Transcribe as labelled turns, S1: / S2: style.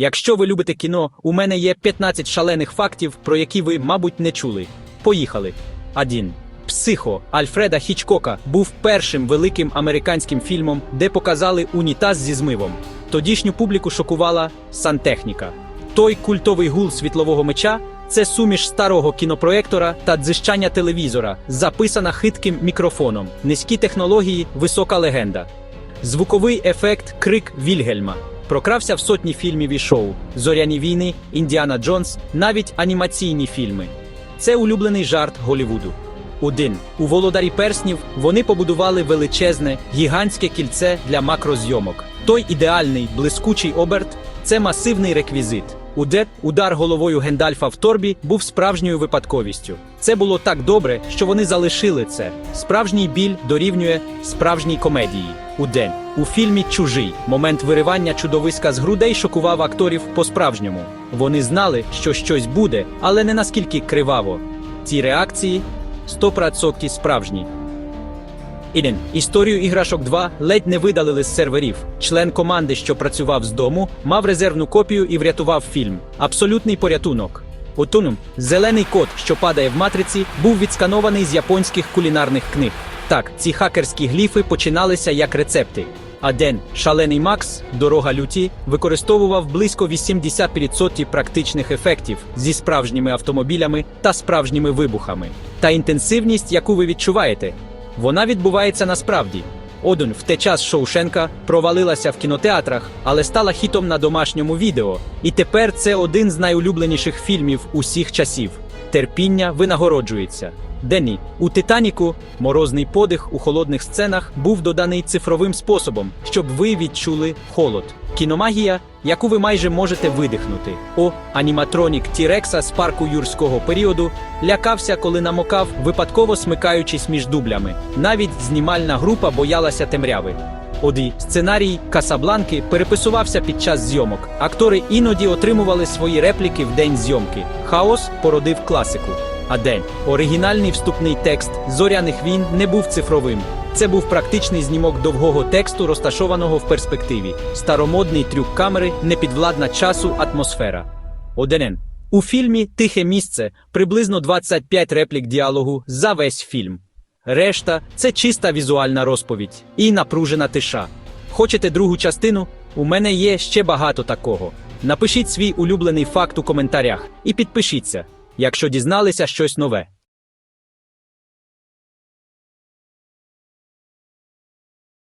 S1: Якщо ви любите кіно, у мене є 15 шалених фактів, про які ви, мабуть, не чули. Поїхали. 1. Психо Альфреда Хічкока був першим великим американським фільмом, де показали унітаз зі змивом. Тодішню публіку шокувала сантехніка. Той культовий гул світлового меча це суміш старого кінопроектора та дзижчання телевізора, записана хитким мікрофоном, низькі технології, висока легенда. Звуковий ефект крик Вільгельма прокрався в сотні фільмів і шоу: Зоряні війни, Індіана Джонс, навіть анімаційні фільми. Це улюблений жарт Голівуду. Один у володарі перснів вони побудували величезне, гігантське кільце для макрозйомок. Той ідеальний блискучий оберт це масивний реквізит. Удар, удар головою Гендальфа в торбі був справжньою випадковістю. Це було так добре, що вони залишили це. Справжній біль дорівнює справжній комедії. Удень у фільмі Чужий момент виривання чудовиська з грудей шокував акторів по-справжньому. Вони знали, що щось буде, але не наскільки криваво. Ці реакції 100% справжні. Іден. Історію іграшок 2 ледь не видалили з серверів. Член команди, що працював з дому, мав резервну копію і врятував фільм. Абсолютний порятунок. Отунум, зелений код, що падає в матриці, був відсканований з японських кулінарних книг. Так, ці хакерські гліфи починалися як рецепти. А Ден, шалений Макс, дорога люті, використовував близько 80% практичних ефектів зі справжніми автомобілями та справжніми вибухами. Та інтенсивність, яку ви відчуваєте, вона відбувається насправді. Одун в те час Шоушенка провалилася в кінотеатрах, але стала хітом на домашньому відео. І тепер це один з найулюбленіших фільмів усіх часів. Терпіння винагороджується. Денні у Титаніку морозний подих у холодних сценах був доданий цифровим способом, щоб ви відчули холод. Кіномагія, яку ви майже можете видихнути. О, аніматронік Тірекса з парку юрського періоду лякався, коли намокав, випадково смикаючись між дублями. Навіть знімальна група боялася темряви. Оді сценарій Касабланки переписувався під час зйомок. Актори іноді отримували свої репліки в день зйомки. Хаос породив класику. А день оригінальний вступний текст зоряних війн не був цифровим. Це був практичний знімок довгого тексту, розташованого в перспективі. Старомодний трюк камери, непідвладна часу атмосфера. Оденен. У фільмі Тихе місце приблизно 25 реплік діалогу за весь фільм. Решта це чиста візуальна розповідь і напружена тиша. Хочете другу частину? У мене є ще багато такого. Напишіть свій улюблений факт у коментарях і підпишіться, якщо дізналися щось нове.